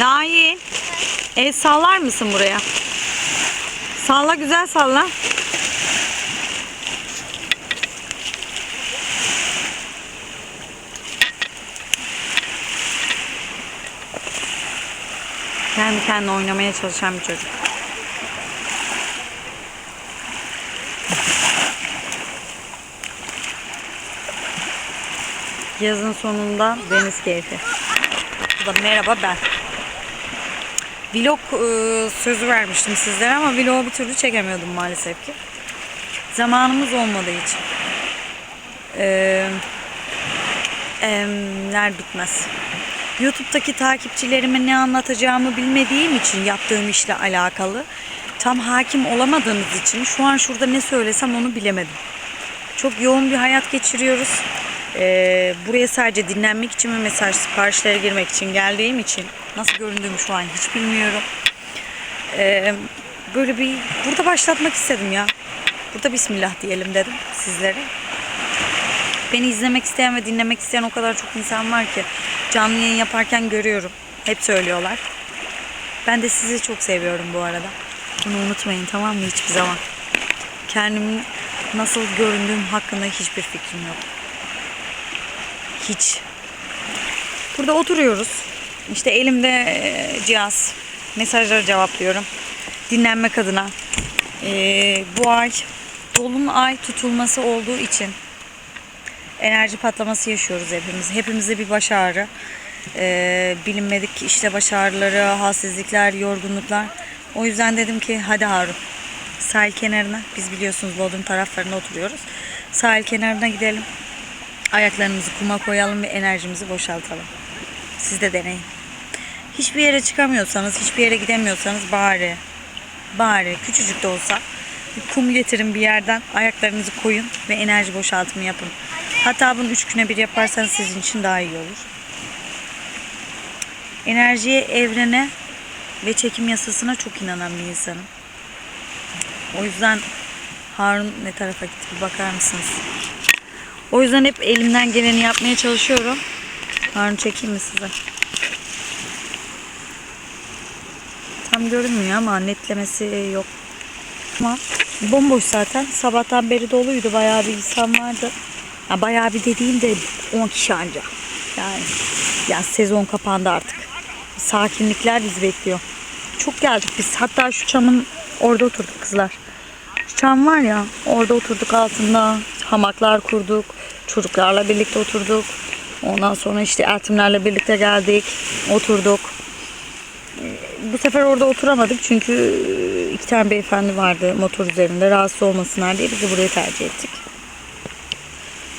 Nail. El sallar mısın buraya? Salla güzel salla. Kendi kendine oynamaya çalışan bir çocuk. Yazın sonunda deniz keyfi. Bu da merhaba ben. Vlog e, sözü vermiştim sizlere ama vlogu bir türlü çekemiyordum maalesef ki. Zamanımız olmadığı için. Ee, emler bitmez. YouTube'daki takipçilerime ne anlatacağımı bilmediğim için yaptığım işle alakalı tam hakim olamadığımız için şu an şurada ne söylesem onu bilemedim. Çok yoğun bir hayat geçiriyoruz. Ee, buraya sadece dinlenmek için ve mesaj siparişlere girmek için geldiğim için nasıl göründüğümü şu an hiç bilmiyorum. Ee, böyle bir burada başlatmak istedim ya. Burada bismillah diyelim dedim sizlere. Beni izlemek isteyen ve dinlemek isteyen o kadar çok insan var ki canlı yayın yaparken görüyorum. Hep söylüyorlar. Ben de sizi çok seviyorum bu arada. Bunu unutmayın tamam mı hiçbir zaman. Kendimin nasıl göründüğüm hakkında hiçbir fikrim yok. Hiç. Burada oturuyoruz. İşte elimde e, cihaz. Mesajları cevaplıyorum. Dinlenmek adına. Ee, bu ay dolunay tutulması olduğu için enerji patlaması yaşıyoruz hepimiz. Hepimizde bir baş ağrı. Ee, bilinmedik işte baş ağrıları, halsizlikler, yorgunluklar. O yüzden dedim ki hadi Harun sahil kenarına biz biliyorsunuz Bodrum taraflarında oturuyoruz. Sahil kenarına gidelim. Ayaklarımızı kuma koyalım ve enerjimizi boşaltalım. Siz de deneyin. Hiçbir yere çıkamıyorsanız, hiçbir yere gidemiyorsanız bari, bari küçücük de olsa kum getirin bir yerden, ayaklarınızı koyun ve enerji boşaltımı yapın. Hatta bunu üç güne bir yaparsanız sizin için daha iyi olur. Enerjiye, evrene ve çekim yasasına çok inanan bir insanım. O yüzden Harun ne tarafa gitti bir bakar mısınız? O yüzden hep elimden geleni yapmaya çalışıyorum. Harun çekeyim mi size? Tam görünmüyor ama netlemesi yok. Ama bomboş zaten. Sabahtan beri doluydu. Bayağı bir insan vardı. Ha, bayağı bir dediğim de 10 kişi anca. Yani ya sezon kapandı artık. Sakinlikler bizi bekliyor. Çok geldik biz. Hatta şu çamın orada oturduk kızlar. Şu çam var ya orada oturduk altında. Hamaklar kurduk. Çocuklarla birlikte oturduk. Ondan sonra işte eltimlerle birlikte geldik. Oturduk. Bu sefer orada oturamadık çünkü iki tane beyefendi vardı motor üzerinde. Rahatsız olmasınlar diye bizi buraya tercih ettik.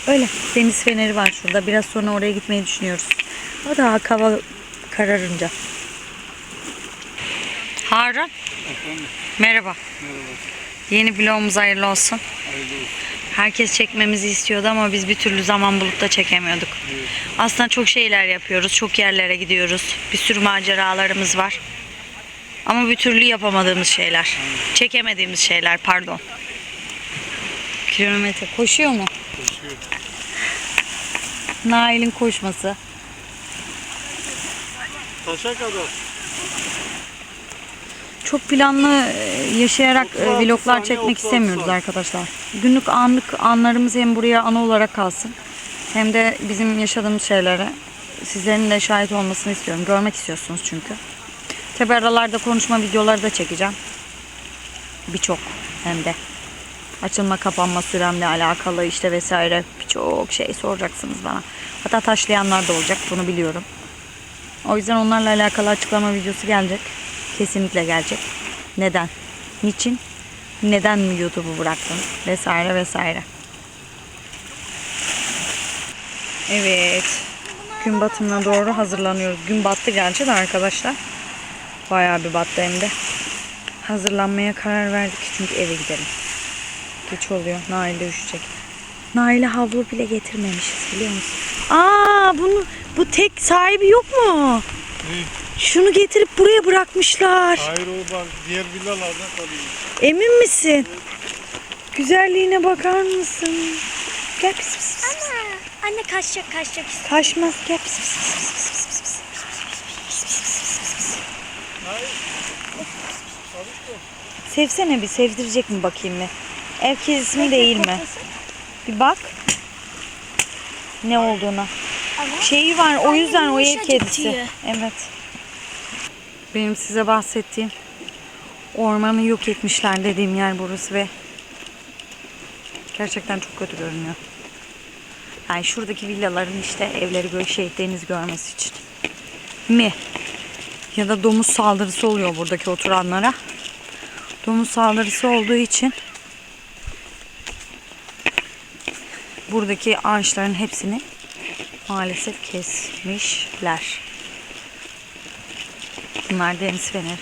Öyle. Deniz feneri var şurada. Biraz sonra oraya gitmeyi düşünüyoruz. O da hava kararınca. Harun. Merhaba. Yeni vlogumuz hayırlı olsun. Herkes çekmemizi istiyordu ama biz bir türlü zaman bulup da çekemiyorduk. Aslında çok şeyler yapıyoruz. Çok yerlere gidiyoruz. Bir sürü maceralarımız var. Ama bir türlü yapamadığımız şeyler. Çekemediğimiz şeyler pardon. Kilometre koşuyor mu? Koşuyor. Nail'in koşması. Taşa kadar. Çok planlı e, yaşayarak e, 36 vloglar çekmek 36 istemiyoruz arkadaşlar. Günlük anlık anlarımız hem buraya ana olarak kalsın. Hem de bizim yaşadığımız şeylere sizlerin de şahit olmasını istiyorum. Görmek istiyorsunuz çünkü. Tabi aralarda konuşma videoları da çekeceğim. Birçok hem de. Açılma kapanma süremle alakalı işte vesaire birçok şey soracaksınız bana. Hatta taşlayanlar da olacak bunu biliyorum. O yüzden onlarla alakalı açıklama videosu gelecek. Kesinlikle gelecek. Neden? Niçin? Neden mi YouTube'u bıraktın? Vesaire vesaire. Evet. Gün batımına doğru hazırlanıyoruz. Gün battı gerçi de arkadaşlar. Bayağı bir battı hem de. Hazırlanmaya karar verdik çünkü eve gidelim. Geç oluyor. Nail de üşüyecek. Nail'e havlu bile getirmemişiz biliyor musun? Aa bunu bu tek sahibi yok mu? Şunu getirip buraya bırakmışlar. Hayır o bak diğer villalardan kalıyor. Emin misin? Güzelliğine bakar mısın? Gel pis pis pis. Ana, anne kaçacak kaçacak. Kaçmaz gel pis pis pis pis pis pis pis. Pis pis pis pis pis. Sevsene bir sevdirecek mi bakayım bir. Ev kedisi mi değil mi? Bir bak. Ne olduğuna. Şeyi var o yüzden o ev kedisi. Evet. Benim size bahsettiğim ormanı yok etmişler dediğim yer burası ve gerçekten çok kötü görünüyor. Yani şuradaki villaların işte evleri böyle şey deniz görmesi için. Mi? Ya da domuz saldırısı oluyor buradaki oturanlara. Domuz saldırısı olduğu için buradaki ağaçların hepsini maalesef kesmişler. Bunlar deniz feneri.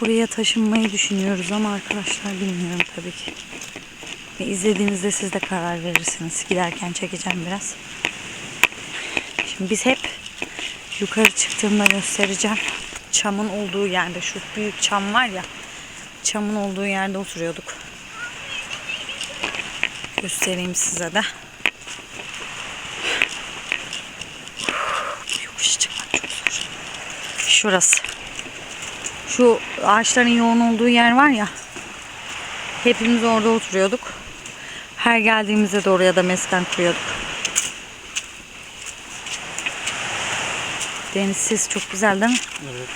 Buraya taşınmayı düşünüyoruz ama arkadaşlar bilmiyorum tabii ki. Ve izlediğinizde siz de karar verirsiniz. Giderken çekeceğim biraz. Şimdi biz hep yukarı çıktığımda göstereceğim. Çamın olduğu yerde şu büyük çam var ya. Çamın olduğu yerde oturuyorduk. Göstereyim size de. Şurası. Şu ağaçların yoğun olduğu yer var ya. Hepimiz orada oturuyorduk. Her geldiğimizde de oraya da mesken kuruyorduk. Deniz ses çok güzel değil mi? Evet.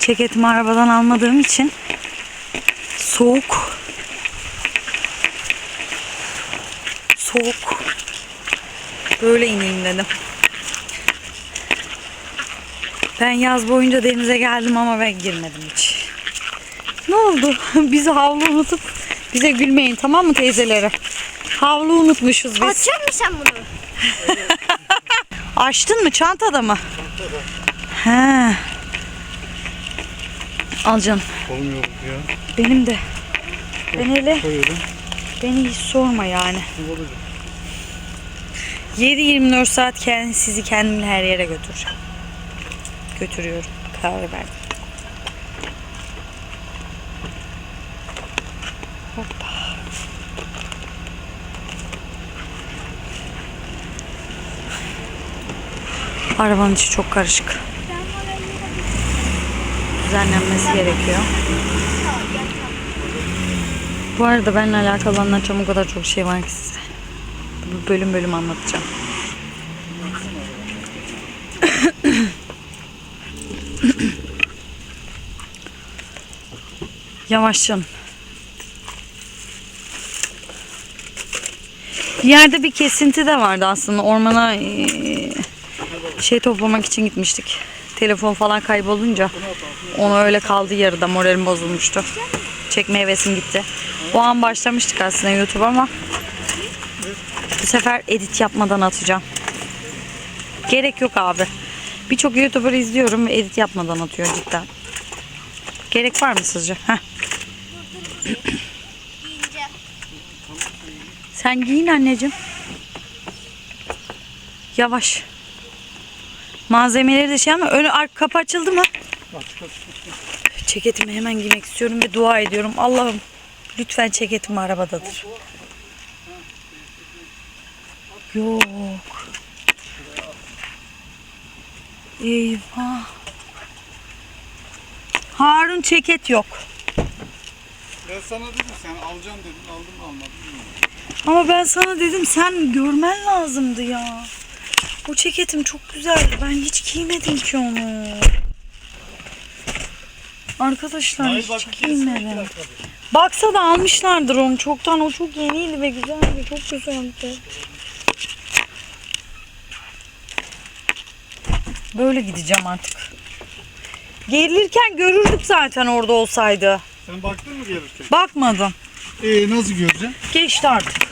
Ceketimi arabadan almadığım için soğuk. Soğuk. Böyle ineyim dedim. Ben yaz boyunca denize geldim ama ben girmedim hiç. Ne oldu? Bizi havlu unutup bize gülmeyin tamam mı teyzelere? Havlu unutmuşuz biz. Açacak mısın sen bunu? Açtın mı çantada mı? He. Al canım. Kolum yok ya. Benim de. Ben hele Koyuyorum. beni hiç sorma yani. Ne olacak? 7-24 saat kendi, sizi kendimle her yere götüreceğim. Götürüyorum. Karar verdim. Hoppa. Arabanın içi çok karışık. Düzenlenmesi gerekiyor. Bu arada benimle alakalı anlatacağım o kadar çok şey var ki size. Bölüm bölüm anlatacağım. Yavaş canım. Bir yerde bir kesinti de vardı aslında. Ormana eee, şey toplamak için gitmiştik. Telefon falan kaybolunca onu öyle kaldı yarıda. Moralim bozulmuştu. Çekme hevesim gitti. O an başlamıştık aslında YouTube ama bu sefer edit yapmadan atacağım. Gerek yok abi. Birçok YouTuber izliyorum ve edit yapmadan atıyor cidden. Gerek var mı sizce? Heh. Sen giyin anneciğim. Yavaş. Malzemeleri de şey ama önü arka kapı açıldı mı? Açık. Ceketimi hemen giymek istiyorum ve dua ediyorum. Allah'ım lütfen ceketim arabadadır. Yok. Eyvah. Harun ceket yok. Ben sana dedim sen alacağım dedin aldım almadım. Ama ben sana dedim sen görmen lazımdı ya. O ceketim çok güzeldi. Ben hiç giymedim ki onu. Arkadaşlar Hayır hiç bak giymedim. Baksa da almışlardır onu çoktan. O çok yeniydi ve güzeldi. Çok güzeldi. Böyle gideceğim artık. Gerilirken görürdük zaten orada olsaydı. Sen baktın mı gelirken? Bakmadım. Ee nasıl göreceksin? Geçti artık.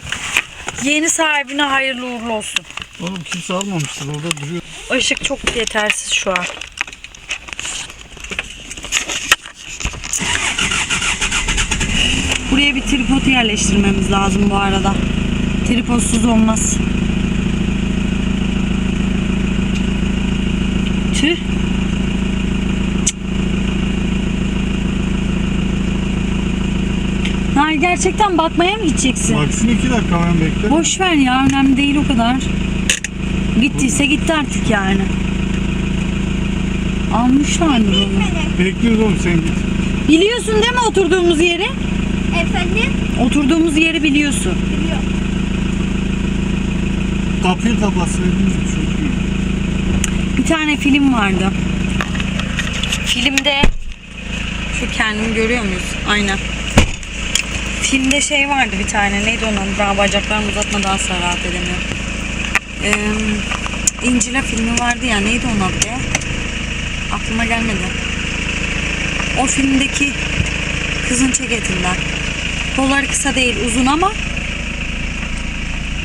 Yeni sahibine hayırlı uğurlu olsun. Oğlum kimse almamıştır orada duruyor. Işık çok yetersiz şu an. Buraya bir tripod yerleştirmemiz lazım bu arada. Tripodsuz olmaz. Tüh. Hayır gerçekten bakmaya mı gideceksin? Baksın iki dakika hemen bekle. Boş ver ya önemli değil o kadar. Gittiyse gitti artık yani. Almışlardır onu. Bekliyoruz oğlum sen git. Biliyorsun değil mi oturduğumuz yeri? Efendim? Oturduğumuz yeri biliyorsun. Biliyorum. Kapıyı kapatsaydın çok iyi. Bir tane film vardı. Filmde şu kendimi görüyor muyuz? Aynen. Filmde şey vardı bir tane. Neydi onun? Daha bacaklarımı uzatmadan asla rahat edemiyorum. Ee, İncila filmi vardı ya. Neydi onun adı ya? Aklıma gelmedi. O filmdeki kızın ceketinden. Kolları kısa değil uzun ama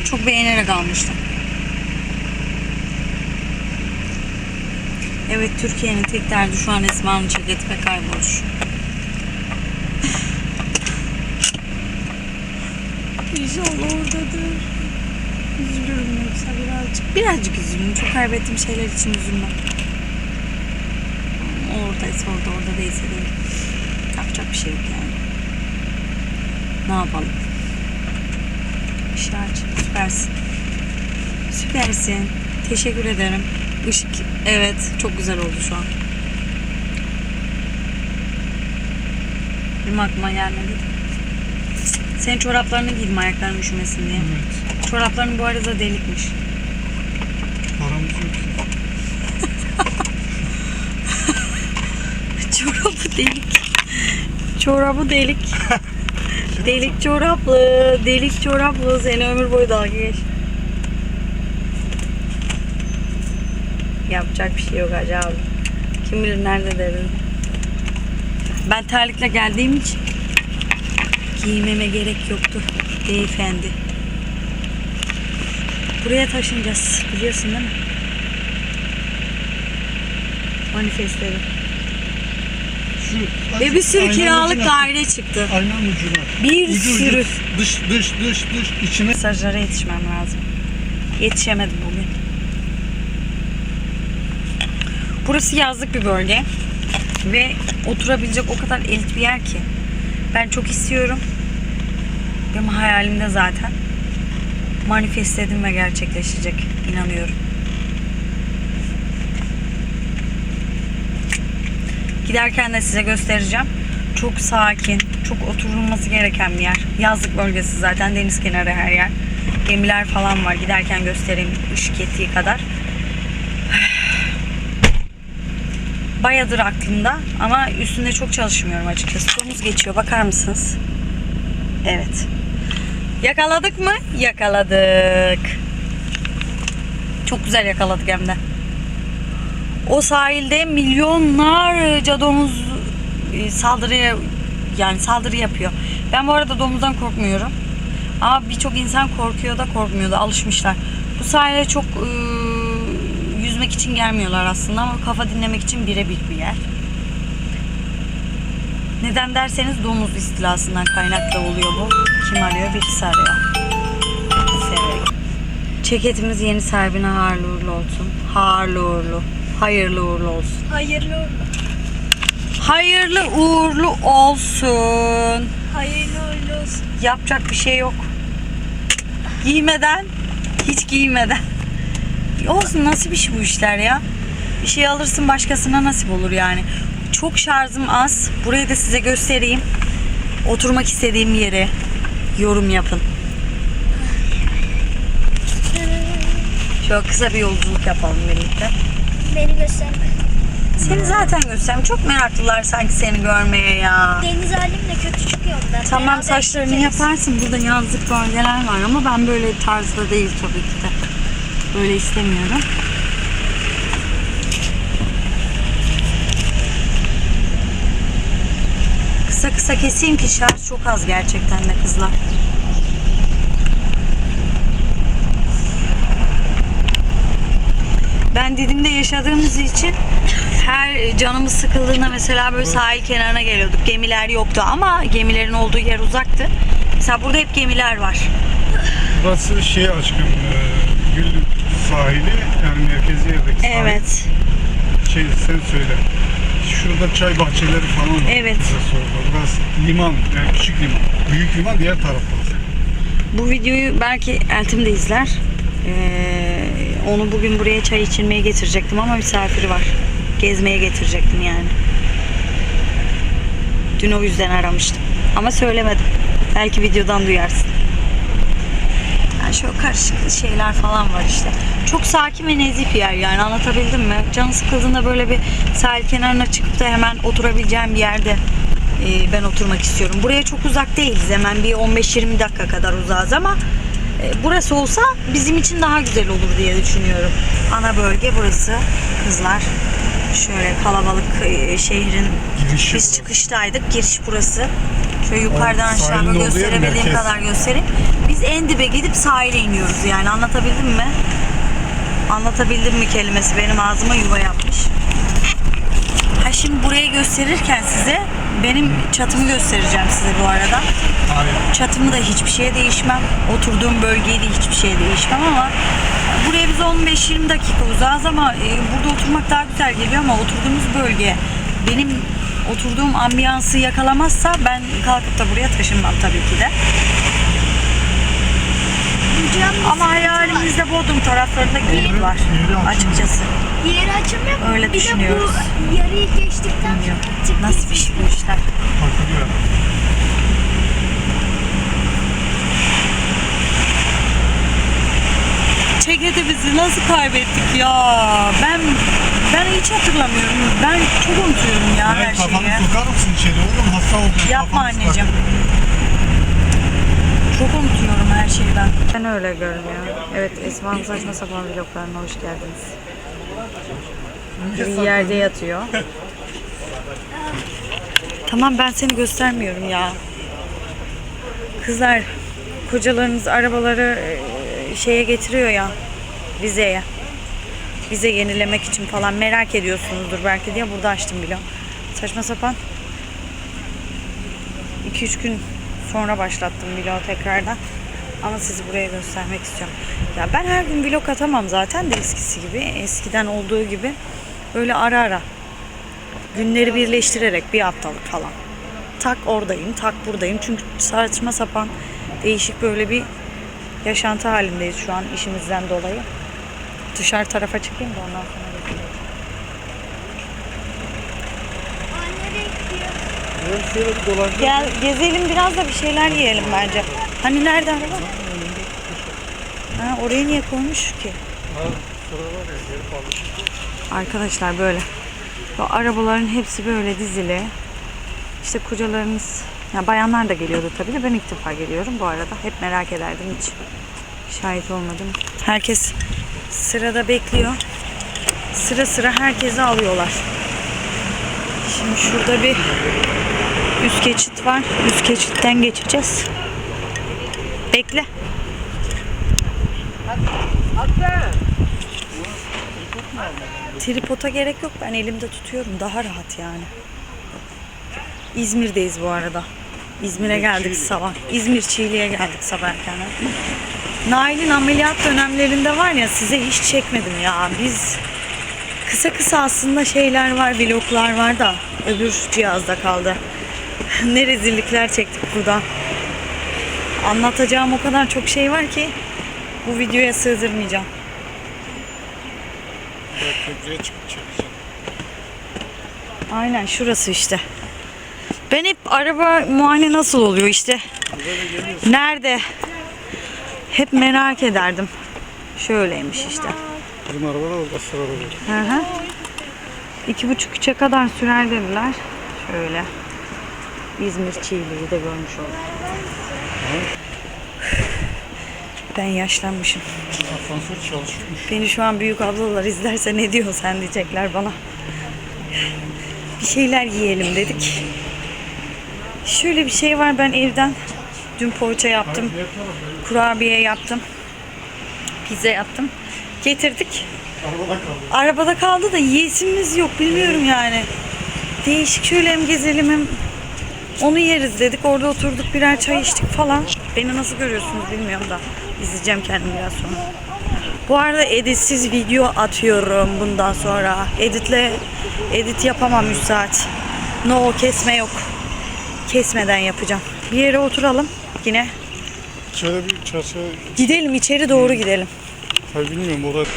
çok beğenerek almıştım. Evet Türkiye'nin tek derdi şu an Esma'nın ceketi ve kayboluş. İnşallah oradadır. Üzülürüm yoksa birazcık. Birazcık üzülürüm. Çok kaybettiğim şeyler için üzülmem. Oradaysa orada, orada değilse değil. Yapacak bir şey yok yani. Ne yapalım? İşi aç. Süpersin. Süpersin. Teşekkür ederim. Işık evet çok güzel oldu şu an. Benim aklıma gelmedi. Senin çoraplarını giydim ayakların üşümesin diye. Evet. Çorapların bu arada delikmiş. Paramız yok. Çorabı delik. Çorabı delik. delik çoraplı. Delik çoraplı. Seni ömür boyu dalga geç. Yapacak bir şey yok Hacı abi. Kim bilir nerede derin. Ben terlikle geldiğim için giymeme gerek yoktu beyefendi. Buraya taşınacağız. Biliyorsun değil mi? Manifestleri. Şu Ve bir sürü kiralık daire çıktı. Aynen ucuna. Bir Ucu ucu. sürü. Dış dış dış dış içine. Mesajlara yetişmem lazım. Yetişemedim bugün. Burası yazlık bir bölge. Ve oturabilecek o kadar elit bir yer ki. Ben çok istiyorum. Benim hayalimde zaten. Manifestledim ve gerçekleşecek. İnanıyorum. Giderken de size göstereceğim. Çok sakin, çok oturulması gereken bir yer. Yazlık bölgesi zaten deniz kenarı her yer. Gemiler falan var. Giderken göstereyim ışık yettiği kadar. Bayadır aklımda ama üstünde çok çalışmıyorum açıkçası. Domuz geçiyor. Bakar mısınız? Evet. Yakaladık mı? Yakaladık. Çok güzel yakaladık hem de. O sahilde milyonlarca domuz e, saldırıya yani saldırı yapıyor. Ben bu arada domuzdan korkmuyorum. Ama birçok insan korkuyor da korkmuyor da alışmışlar. Bu sahile çok e, yüzmek için gelmiyorlar aslında ama kafa dinlemek için birebir bir yer. Neden derseniz domuz istilasından kaynaklı oluyor bu. Kim arıyor? Birisi arıyor. Severim. Ceketimiz yeni sahibine hayırlı uğurlu olsun. Hayırlı uğurlu. Hayırlı uğurlu olsun. Hayırlı Hayırlı uğurlu olsun. Hayırlı uğurlu olsun. Yapacak bir şey yok. Giymeden, hiç giymeden. Olsun nasıl bir şey bu işler ya. Bir şey alırsın başkasına nasip olur yani. Çok şarjım az. Burayı da size göstereyim. Oturmak istediğim yere yorum yapın. Şöyle kısa bir yolculuk yapalım birlikte. Beni gösterme. Seni zaten göstereyim. Çok meraklılar sanki seni görmeye ya. Deniz halim de kötü çıkıyor ben. Tamam Beraber saçlarını gideceğiz. yaparsın. Burada yazlık bölgeler var ama ben böyle tarzda değil tabii ki de. Böyle istemiyorum. Kısa kısa keseyim ki şarj çok az gerçekten de kızlar. Ben Didim'de yaşadığımız için her canımız sıkıldığında mesela böyle sahil kenarına geliyorduk. Gemiler yoktu ama gemilerin olduğu yer uzaktı. Mesela burada hep gemiler var. Burası şey aşkım. E, Gül sahili yani merkezi yerdeki sahil. Evet. Şey sen söyle. Şurada çay bahçeleri falan var. Evet. Burası orada. Burası liman. Yani küçük liman. Büyük liman diğer tarafta. Bu videoyu belki Eltim de izler. Ee, onu bugün buraya çay içirmeye getirecektim ama misafiri var. Gezmeye getirecektim yani. Dün o yüzden aramıştım. Ama söylemedim. Belki videodan duyarsın. Şöyle karışık şeyler falan var işte. Çok sakin ve nezih bir yer yani anlatabildim mi? Canı sıkıldığında böyle bir sahil kenarına çıkıp da hemen oturabileceğim bir yerde e, ben oturmak istiyorum. Buraya çok uzak değiliz hemen bir 15-20 dakika kadar uzağız ama e, burası olsa bizim için daha güzel olur diye düşünüyorum. Ana bölge burası kızlar. Şöyle kalabalık e, şehrin Girişi biz çıkıştaydık. Giriş burası. Şöyle yukarıdan Evet, aşağı sahilin böyle olduğu yer gösterebildiğim kadar göstereyim. Biz en dibe gidip sahile iniyoruz yani anlatabildim mi? Anlatabildim mi kelimesi benim ağzıma yuva yapmış. Ha şimdi burayı gösterirken size benim çatımı göstereceğim size bu arada. Hayır. Çatımı da hiçbir şeye değişmem. Oturduğum bölgeyi de hiçbir şeye değişmem ama buraya biz 15-20 dakika uzağız ama e, burada oturmak daha güzel geliyor ama oturduğumuz bölge benim oturduğum ambiyansı yakalamazsa ben kalkıp da buraya taşınmam tabii ki de. Ama hayalimizde Bodrum taraflarında geyik var Yeri açıkçası. Diğeri açılmıyor mu? Öyle bir düşünüyoruz. de bu yarıyı geçtikten Bilmiyorum. sonra Nasıl bir şey bu işler? Takılıyor. Çekete bizi nasıl kaybettik ya? Ben ben hiç hatırlamıyorum. Ben çok unutuyorum ya her Evet, kafanı şeyi. sokar mısın içeri oğlum? Hasta oldun. Yapma kafanı anneciğim. Çok unutuyorum her şeyi ben. Ben öyle görünüyor. Evet Esma'nın saçma sapan vloglarına hoş geldiniz. Bir yerde yatıyor. Tamam ben seni göstermiyorum ya. Kızlar kocalarınız arabaları e, şeye getiriyor ya vizeye. Vize yenilemek için falan merak ediyorsunuzdur belki diye burada açtım bile. Saçma sapan 2-3 gün sonra başlattım vlogu tekrardan. Ama sizi buraya göstermek istiyorum. Ya ben her gün vlog atamam zaten de eskisi gibi. Eskiden olduğu gibi. Böyle ara ara. Günleri birleştirerek bir haftalık falan. Tak oradayım, tak buradayım. Çünkü saçma sapan değişik böyle bir yaşantı halindeyiz şu an işimizden dolayı. Dışarı tarafa çıkayım da ondan sonra dolanacağım. Gel gezelim biraz da bir şeyler yiyelim bence. Hani nerede araba? Ha, oraya niye koymuş ki? Arkadaşlar böyle. Bu arabaların hepsi böyle dizili. İşte kocalarınız, ya bayanlar da geliyordu tabii de ben ilk defa geliyorum bu arada. Hep merak ederdim hiç şahit olmadım. Herkes sırada bekliyor. Sıra sıra herkesi alıyorlar. Şimdi şurada bir Üst geçit var. Üst geçitten geçeceğiz. Bekle. Tripota gerek yok. Ben elimde tutuyorum. Daha rahat yani. İzmir'deyiz bu arada. İzmir'e geldik sabah. İzmir Çiğli'ye geldik sabah erkenden. Nail'in ameliyat dönemlerinde var ya size hiç çekmedim ya. Biz kısa kısa aslında şeyler var, vloglar var da öbür cihazda kaldı. ne rezillikler çektik burada. Anlatacağım o kadar çok şey var ki bu videoya sığdırmayacağım. Köprüye çıkıp çekeceğim. Aynen şurası işte. Ben hep araba muayene nasıl oluyor işte. Nerede? Hep merak ederdim. Şöyleymiş işte. Bizim araba da sıra araba. Hı hı. İki buçuk üçe kadar sürer dediler. Şöyle. İzmir Çiğli'yi de görmüş olduk. Ben yaşlanmışım. Asansör çalışıyormuş. Beni şu an büyük ablalar izlerse ne diyor sen diyecekler bana. Bir şeyler yiyelim dedik. Şöyle bir şey var ben evden dün poğaça yaptım. Kurabiye yaptım. Pizza yaptım. Getirdik. Arabada kaldı. Arabada kaldı da yiyesimiz yok bilmiyorum yani. Değişik şöyle hem gezelim hem onu yeriz dedik. Orada oturduk birer çay içtik falan. Beni nasıl görüyorsunuz bilmiyorum da izleyeceğim kendim biraz sonra. Bu arada editsiz video atıyorum bundan sonra. Editle edit yapamam 3 saat. No kesme yok. Kesmeden yapacağım. Bir yere oturalım yine. Şöyle bir çarşı, Gidelim içeri doğru gidelim. tabii bilmiyorum orada.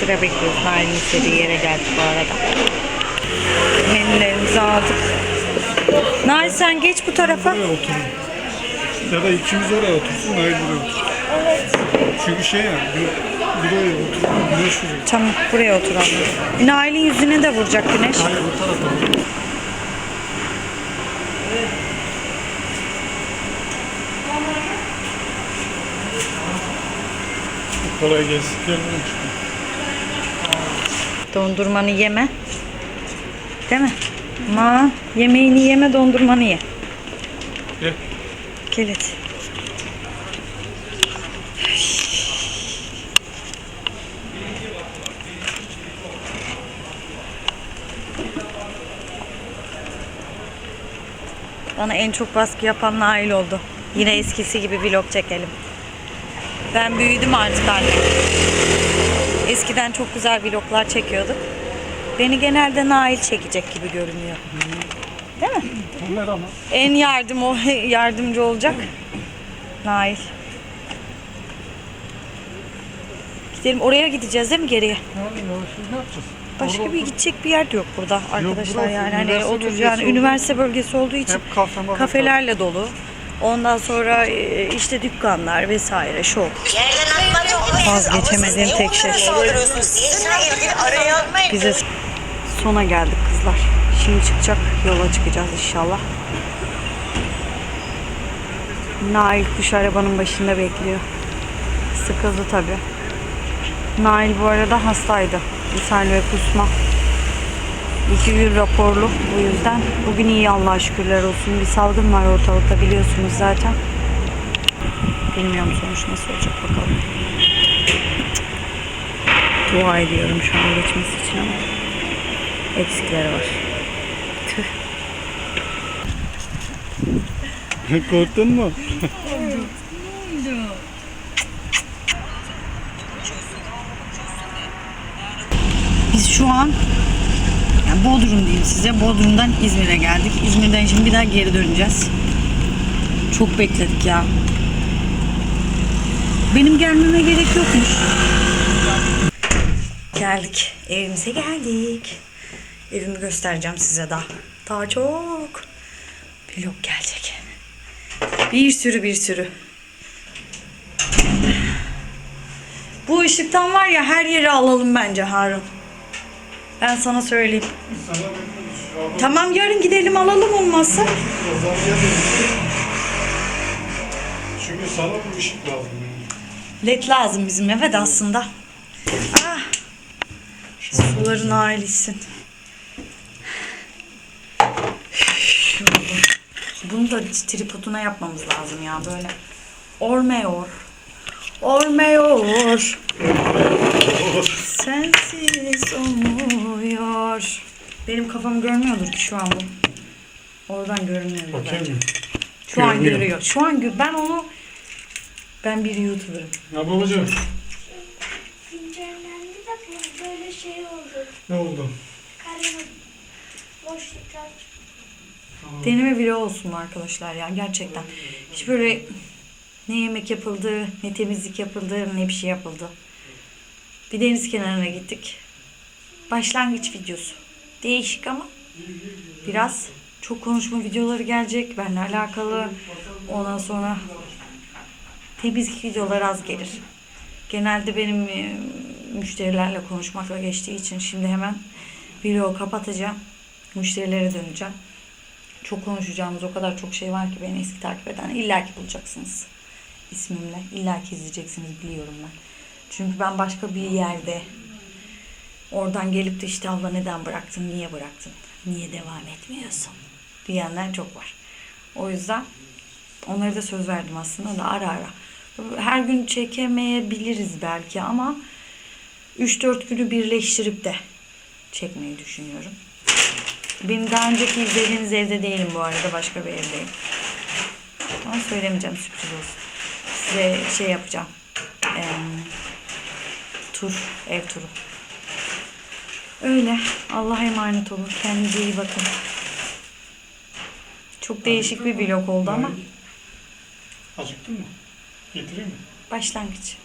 Sıra bekliyoruz. Nail'in istediği yere geldik bu arada. Menülerimizi aldık. Nail sen geç bu tarafa. Buraya oturun. Ya da ikimiz oraya otursun, hayır buraya otursun. Evet. Çünkü şey ya, bir- buraya oturun, güneş vuruyor. Tamam buraya oturalım. Nail'in yüzüne de vuracak güneş. Hayır bu tarafa. Kolay gelsin. Gel buraya çıkın. Dondurmanı yeme. Değil mi? Ma yemeğini yeme dondurmanı ye. Gel hadi. Bana en çok baskı yapan Nail oldu. Yine eskisi gibi vlog çekelim. Ben büyüdüm artık anne. Eskiden çok güzel vloglar çekiyorduk. Beni genelde Nail çekecek gibi görünüyor. Değil mi? Bunlar ama. En yardım o yardımcı olacak. Nail. Gidelim oraya gideceğiz değil mi geriye? Yani ya şimdi ne yapacağız? Başka Orada bir gidecek bir yer de yok burada arkadaşlar burası yani hani oturacağın üniversite bölgesi olduğu için kafelerle dolu. Ondan sonra e, işte dükkanlar vesaire mı? Vazgeçemediğim tek şey. Bize sona geldik kızlar. Şimdi çıkacak yola çıkacağız inşallah. Nail kuş arabanın başında bekliyor. Sıkıldı tabi. Nail bu arada hastaydı. İshal ve kusma. İki gün raporlu bu yüzden. Bugün iyi Allah'a şükürler olsun. Bir salgın var ortalıkta biliyorsunuz zaten. Bilmiyorum sonuç nasıl olacak bakalım. Dua ediyorum şu an geçmesi için ama eksikleri var. Tüh. Korktun mu? Biz şu an yani Bodrum diyeyim size. Bodrum'dan İzmir'e geldik. İzmir'den şimdi bir daha geri döneceğiz. Çok bekledik ya. Benim gelmeme gerek yokmuş. Geldik. Evimize geldik. Evimi göstereceğim size daha. Daha çok vlog gelecek. Bir sürü bir sürü. Bu ışıktan var ya her yeri alalım bence Harun. Ben sana söyleyeyim. Tamam yarın gidelim alalım olmazsa. Çünkü sana bu ışık lazım. Led lazım bizim eve de aslında. Ah. Suların ailesi. Bunu da tripoduna yapmamız lazım ya böyle. Olmuyor. Olmuyor. Sensiz olmuyor. Benim kafam görmüyordur ki şu an bu. Oradan görünmüyor Bakayım mı? Şu an görüyor. Şu an gö- ben onu ben bir YouTuber'ım. Ya babacığım Güncellendi de böyle şey oldu. ne oldu? Kalemi boşluklar. Deneme vlogu olsun arkadaşlar ya gerçekten. Hiç böyle ne yemek yapıldı, ne temizlik yapıldı, ne bir şey yapıldı. Bir deniz kenarına gittik. Başlangıç videosu. Değişik ama biraz çok konuşma videoları gelecek. Benimle alakalı. Ondan sonra temizlik videoları az gelir. Genelde benim e, müşterilerle konuşmakla geçtiği için şimdi hemen vlogu kapatacağım. Müşterilere döneceğim. Çok konuşacağımız o kadar çok şey var ki beni eski takip eden. İlla ki bulacaksınız ismimle. İlla ki izleyeceksiniz biliyorum ben. Çünkü ben başka bir yerde oradan gelip de işte abla neden bıraktın, niye bıraktın, niye devam etmiyorsun diyenler çok var. O yüzden onlara da söz verdim aslında da ara ara. Her gün çekemeyebiliriz belki ama 3-4 günü birleştirip de çekmeyi düşünüyorum. Benim daha önceki izlediğiniz evde değilim bu arada. Başka bir evdeyim. Ama söylemeyeceğim sürpriz olsun. Size şey yapacağım. Eee, tur, ev turu. Öyle. Allah'a emanet olun. Kendinize iyi bakın. Çok değişik bir vlog oldu ama Acıktın mı? Getireyim mi? başlangıç.